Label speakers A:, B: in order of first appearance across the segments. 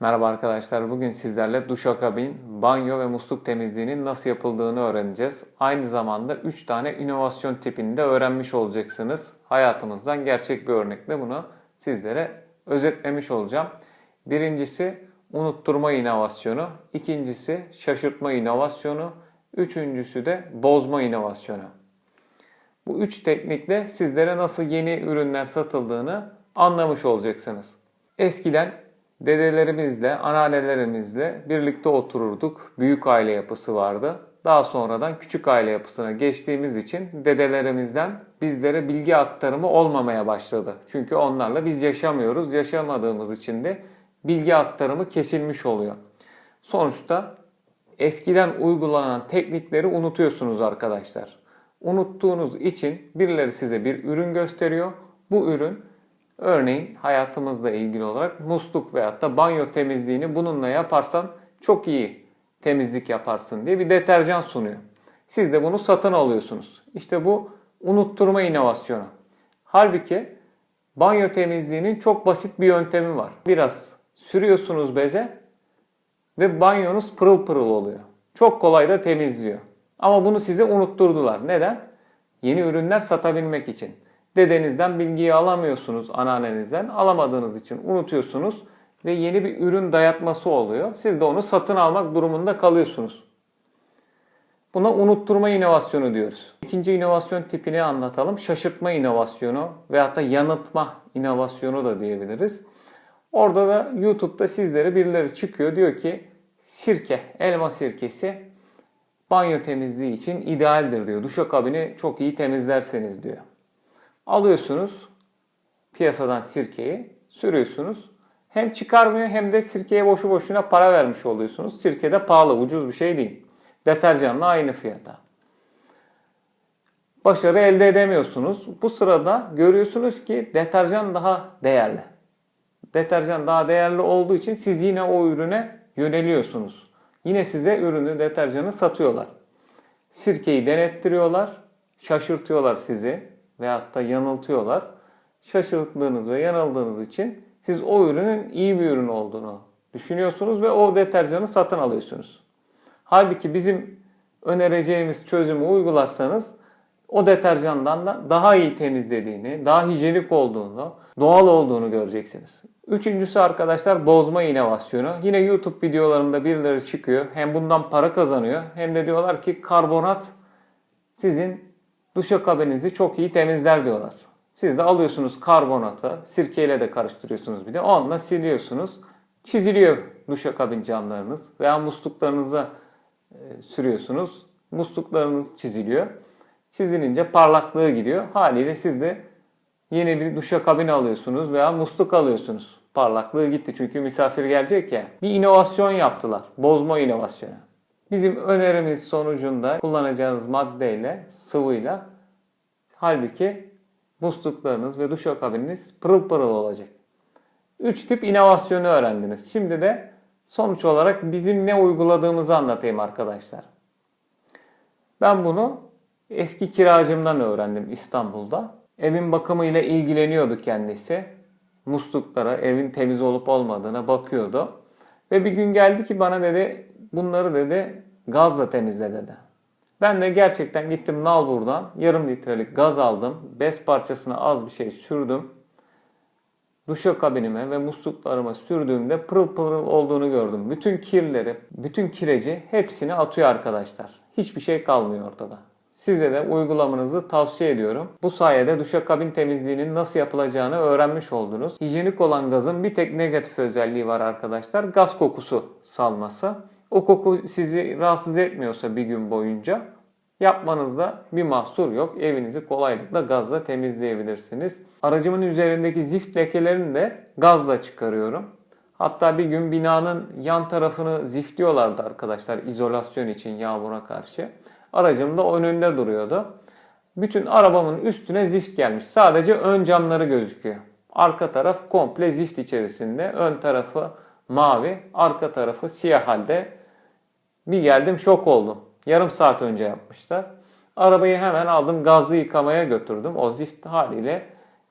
A: Merhaba arkadaşlar. Bugün sizlerle duşakabin, banyo ve musluk temizliğinin nasıl yapıldığını öğreneceğiz. Aynı zamanda 3 tane inovasyon tipini de öğrenmiş olacaksınız. Hayatımızdan gerçek bir örnekle bunu sizlere özetlemiş olacağım. Birincisi unutturma inovasyonu, ikincisi şaşırtma inovasyonu, üçüncüsü de bozma inovasyonu. Bu üç teknikle sizlere nasıl yeni ürünler satıldığını anlamış olacaksınız. Eskiden dedelerimizle, anneannelerimizle birlikte otururduk. Büyük aile yapısı vardı. Daha sonradan küçük aile yapısına geçtiğimiz için dedelerimizden bizlere bilgi aktarımı olmamaya başladı. Çünkü onlarla biz yaşamıyoruz. Yaşamadığımız için de bilgi aktarımı kesilmiş oluyor. Sonuçta eskiden uygulanan teknikleri unutuyorsunuz arkadaşlar. Unuttuğunuz için birileri size bir ürün gösteriyor. Bu ürün örneğin hayatımızla ilgili olarak musluk veyahut da banyo temizliğini bununla yaparsan çok iyi temizlik yaparsın diye bir deterjan sunuyor. Siz de bunu satın alıyorsunuz. İşte bu unutturma inovasyonu. Halbuki banyo temizliğinin çok basit bir yöntemi var. Biraz sürüyorsunuz beze ve banyonuz pırıl pırıl oluyor. Çok kolay da temizliyor. Ama bunu size unutturdular. Neden? Yeni ürünler satabilmek için. Dedenizden bilgiyi alamıyorsunuz, anneannenizden. Alamadığınız için unutuyorsunuz ve yeni bir ürün dayatması oluyor. Siz de onu satın almak durumunda kalıyorsunuz. Buna unutturma inovasyonu diyoruz. İkinci inovasyon tipini anlatalım. Şaşırtma inovasyonu veyahut da yanıltma inovasyonu da diyebiliriz. Orada da YouTube'da sizlere birileri çıkıyor diyor ki sirke, elma sirkesi banyo temizliği için idealdir diyor. Duşakabini çok iyi temizlerseniz diyor. Alıyorsunuz piyasadan sirkeyi, sürüyorsunuz. Hem çıkarmıyor hem de sirkeye boşu boşuna para vermiş oluyorsunuz. Sirke de pahalı, ucuz bir şey değil. Deterjanla aynı fiyata. Başarı elde edemiyorsunuz. Bu sırada görüyorsunuz ki deterjan daha değerli. Deterjan daha değerli olduğu için siz yine o ürüne yöneliyorsunuz. Yine size ürünü, deterjanı satıyorlar. Sirkeyi denettiriyorlar, şaşırtıyorlar sizi veyahut da yanıltıyorlar. Şaşırttığınız ve yanıldığınız için siz o ürünün iyi bir ürün olduğunu düşünüyorsunuz ve o deterjanı satın alıyorsunuz. Halbuki bizim önereceğimiz çözümü uygularsanız o deterjandan da daha iyi temizlediğini, daha hijyenik olduğunu, doğal olduğunu göreceksiniz. Üçüncüsü arkadaşlar bozma inovasyonu. Yine YouTube videolarında birileri çıkıyor. Hem bundan para kazanıyor hem de diyorlar ki karbonat sizin duşakabinizi çok iyi temizler diyorlar. Siz de alıyorsunuz karbonatı, sirkeyle de karıştırıyorsunuz bir de. Onunla siliyorsunuz. Çiziliyor duşakabin camlarınız veya musluklarınıza e, sürüyorsunuz. Musluklarınız çiziliyor. Çizilince parlaklığı gidiyor. Haliyle siz de yeni bir duşakabin alıyorsunuz veya musluk alıyorsunuz. Parlaklığı gitti çünkü misafir gelecek ya. Bir inovasyon yaptılar. Bozma inovasyonu. Bizim önerimiz sonucunda kullanacağınız maddeyle, sıvıyla halbuki musluklarınız ve duşakabininiz pırıl pırıl olacak. Üç tip inovasyonu öğrendiniz. Şimdi de sonuç olarak bizim ne uyguladığımızı anlatayım arkadaşlar. Ben bunu eski kiracımdan öğrendim İstanbul'da. Evin bakımıyla ilgileniyordu kendisi. Musluklara, evin temiz olup olmadığına bakıyordu. Ve bir gün geldi ki bana dedi bunları dedi gazla temizle dedi. Ben de gerçekten gittim Nalbur'dan yarım litrelik gaz aldım. Bez parçasına az bir şey sürdüm. Duşakabinime ve musluklarıma sürdüğümde pırıl pırıl olduğunu gördüm. Bütün kirleri, bütün kireci hepsini atıyor arkadaşlar. Hiçbir şey kalmıyor ortada. Size de uygulamanızı tavsiye ediyorum. Bu sayede duşakabin temizliğinin nasıl yapılacağını öğrenmiş oldunuz. Hijyenik olan gazın bir tek negatif özelliği var arkadaşlar. Gaz kokusu salması. O koku sizi rahatsız etmiyorsa bir gün boyunca yapmanızda bir mahsur yok. Evinizi kolaylıkla gazla temizleyebilirsiniz. Aracımın üzerindeki zift lekelerini de gazla çıkarıyorum. Hatta bir gün binanın yan tarafını ziftliyorlardı arkadaşlar izolasyon için yağmura karşı. Aracım da önünde duruyordu. Bütün arabamın üstüne zift gelmiş. Sadece ön camları gözüküyor. Arka taraf komple zift içerisinde. Ön tarafı mavi, arka tarafı siyah halde. Bir geldim şok oldum. Yarım saat önce yapmışlar. Arabayı hemen aldım gazlı yıkamaya götürdüm. O zift haliyle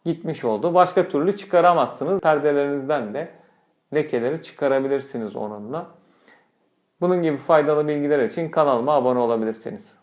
A: gitmiş oldu. Başka türlü çıkaramazsınız. Perdelerinizden de lekeleri çıkarabilirsiniz onunla. Bunun gibi faydalı bilgiler için kanalıma abone olabilirsiniz.